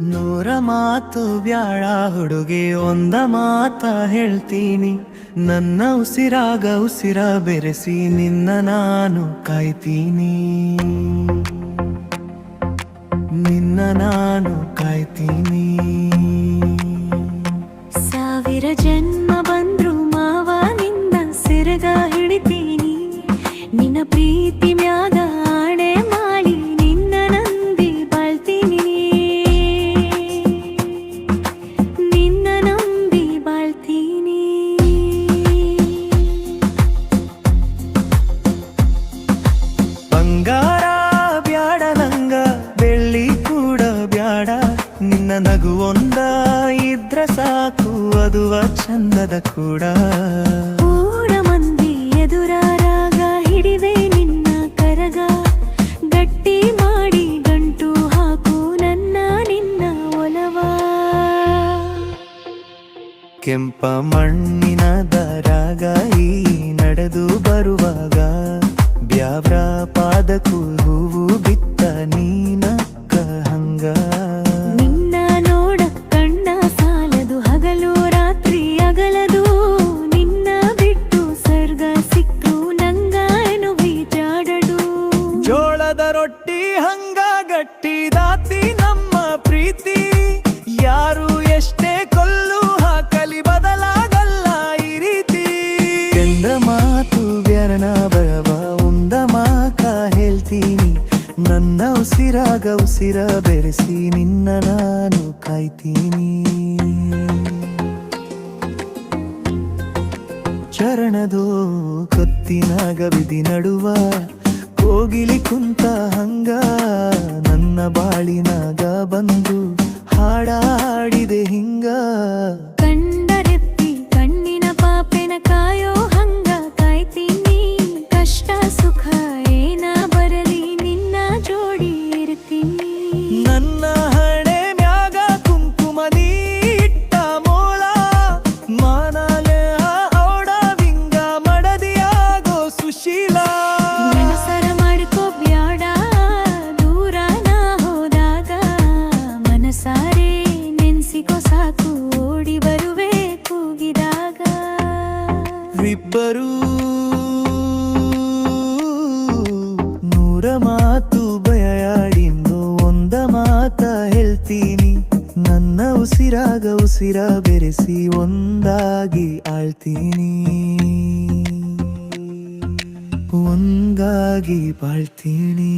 ನೂರ ಮಾತು ವ್ಯಾಳ ಹುಡುಗಿ, ಒಂದ ಮಾತ ಹೇಳ್ತೀನಿ. ನನ್ನ ಉಸಿರಾಗ ಉಸಿರ ಬೆರೆಸಿ ನಿನ್ನ ನಾನು ಕಾಯ್ತೀನಿ. ನಿನ್ನ ನಾನು ಕಾಯ್ತೀನಿ. ಸಾವಿರ ಜನ್ಮ ಬಂದ್ರು ಮಾವ, ನಿನ್ನ ಸಿರಗ ಹಿಡಿತೀನಿ. ನಿನ್ನ ಪ್ರೀತಿ ಮ್ಯಾಗ ನಿನ್ನ ನಗು ಒಂದ ಇದ್ರ ಸಾಕು ಅದುವ ಚಂದದ ಕೂಡ. ಊರ ಮಂದಿ ಎದುರಾರಾಗ ಹಿಡಿದೆ ನಿನ್ನ ಕರಗ. ಗಟ್ಟಿ ಮಾಡಿ ಗಂಟು ಹಾಕು ನನ್ನ ನಿನ್ನ ಒಲವ. ಕೆಂಪ ಮಣ್ಣಿನ ದರಾಗ ಈ ನಡೆದು ಬರುವಾಗ ಬ್ಯಾವ್ರ ಪಾದಕ್ಕೂ ಹೂವು ಬಿತ್ತ ನೀನಕ್ಕ ಹಂಗ. ಜೋಳದ ರೊಟ್ಟಿ, ಹಂಗ ಗಟ್ಟಿ ದಾತಿ ನಮ್ಮ ಪ್ರೀತಿ. ಯಾರು ಎಷ್ಟೇ ಕೊಲ್ಲು ಹಾಕಲಿ ಬದಲಾಗಲ್ಲ ಈ ರೀತಿ. ಕೆಂದ ಮಾತು ವ್ಯರಣ ಬರವ ಉಂದ ಮಾಕ ಹೇಳ್ತೀನಿ. ನನ್ನ ಉಸಿರಾಗ ಉಸಿರ ಬೆರೆಸಿ ನಿನ್ನ ನಾನು ಕಾಯ್ತೀನಿ. ಚರಣದೋ ಕತ್ತಿನಾಗ ವಿಧಿ ನಡುವ ಹಾಡಾಡಿದೆ ಹಿಂಗ. ಕಂಡರೆಪ್ಪಿ ಕಣ್ಣಿನ ಪಾಪೆನ ಕಾಯೋ ಹಂಗ. ಕಾಯ್ತೀನಿ ಕಷ್ಟ ಸುಖ ಏನ ಬರಲಿ ನಿನ್ನ ಜೋಡಿ ಇರ್ತೀನಿ ನನ್ನ ಹಣೆ ಮ್ಯಾಗ ಕುಂಕುಮ ನೀ ಇಟ್ಟ ಮೋಳ. ಮಾನಾಲೆ ಔಡ ವಿಂಗ ಮಡದಿಯಾಗೋ ಸುಶೀಲ. ಮನಸರ ಮಾಡ್ಕೋ ಬ್ಯಾಡ ದೂರ ನಾ ಹೋದಾಗ ಮನಸಾರೆ ನೆನ್ಸಿಕೋ ಸಾಕು, ಓಡಿ ಬರುವೆ ಕೂಗಿದಾಗ. ಇಬ್ಬರೂ ನೂರ ಮಾತು ಬಯಾಡಿಂದು ಒಂದ ಮಾತ ಹೇಳ್ತೀನಿ. ನನ್ನ ಉಸಿರಾಗ ಉಸಿರ ಬೆರೆಸಿ ಒಂದಾಗಿ ಆಳ್ತೀನಿ. ಒಂದಾಗಿ ಬಾಳ್ತೀನಿ.